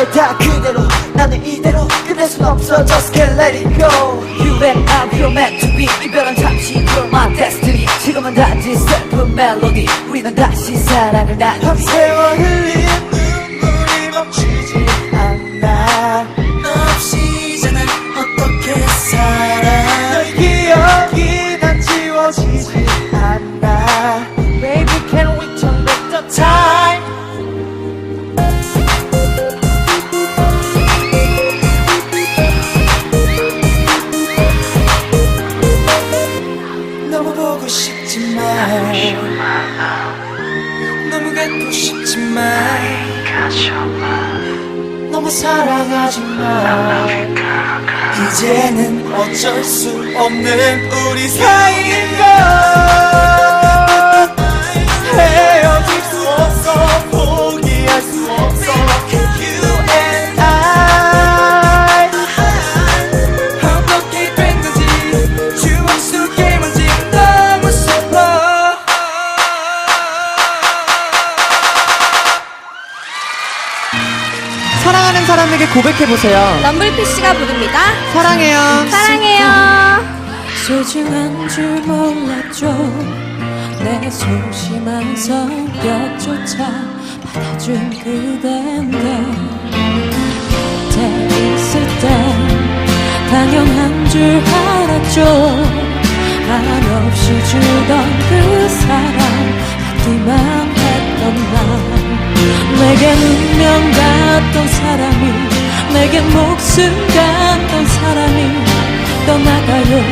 돼다 그대로 나는 이대로 끝낼 순 없어 Just can't let it go You and I were meant to be 이별은 잠시 You're my destiny 지금은 단지 슬픈 멜로디 우리는 다시 사랑을 나누리 세월 흘 싶지만 너무 갖고 싶지만 너무 사랑하지만 이제는 어쩔 수 없는 우리 사이인 걸 사랑하는 사람에게 고백해보세요. 럼블피쉬가 부릅니다. 사랑해요. 사랑해요. 소중한 줄 몰랐죠 내 소심한 성격조차 받아준 그댄데 곁에 있을 땐 당연한 줄 알았죠 한없이 주던 그 사랑 받기만 했던 나 내겐 운명 같던 사람이 내겐 목숨 같던 사람이 떠나가요.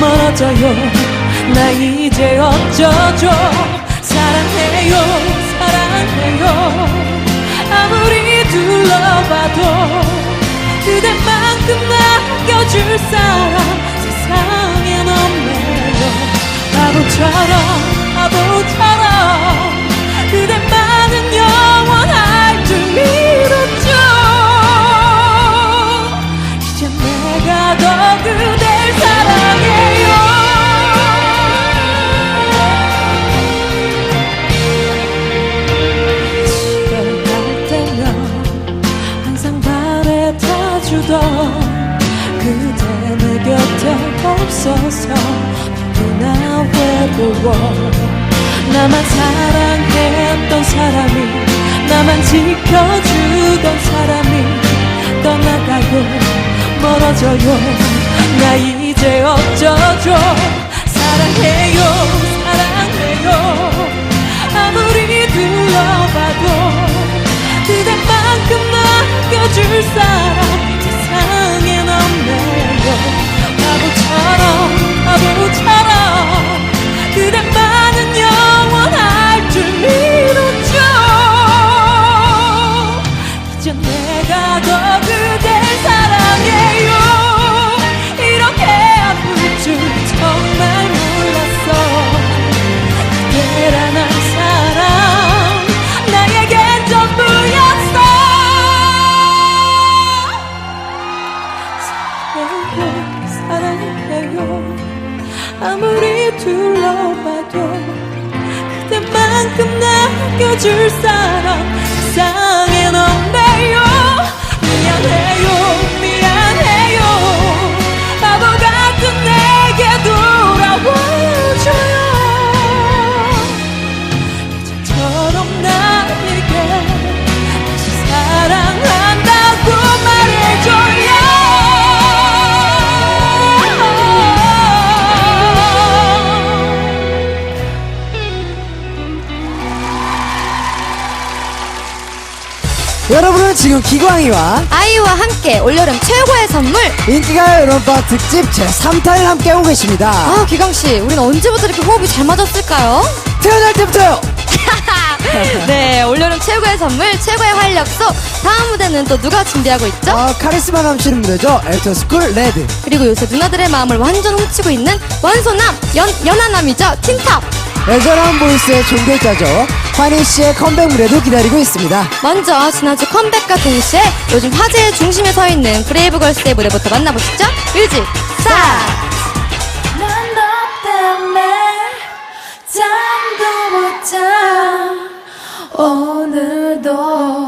멀어져요. 나 이제 어쩌죠? 사랑해요 사랑해요. 아무리 둘러봐도 그대만큼 아껴줄 사람 세상엔 없네요. 바보처럼 주던 그대 내 곁에 없어서 너무나 외로워. 나만 사랑했던 사람이 나만 지켜주던 사람이 떠나가요 멀어져요. 나 이제 어쩌죠? 사랑해요 사랑해요. 아무리 둘러봐도 아무리 둘러봐도 그대만큼 남겨줄 사람. 세상엔 없네 여러분은 지금 기광이와 아이와 함께 올여름 최고의 선물. 인기가요 여름방 특집 제3탄을 함께하고 계십니다. 아, 기광 씨, 우린 언제부터 이렇게 호흡이 잘 맞았을까요? 태어날 때부터요. 네, 올여름 최고의 선물, 최고의 활력소. 다음 무대는 또 누가 준비하고 있죠? 어, 카리스마 넘치는 무대죠. 애프터스쿨 레드. 그리고 요새 누나들의 마음을 완전 훔치고 있는 원소남, 연, 연하남이죠. 틴탑. 애절한 보이스의 종결자죠. 환희 씨의 컴백 무대도 기다리고 있습니다. 먼저 지난주 컴백과 동시에 요즘 화제의 중심에 서 있는 브레이브걸스의 무대부터 만나보시죠. 뮤직 스타트! 난너 때문에 잠도 못 자 오늘도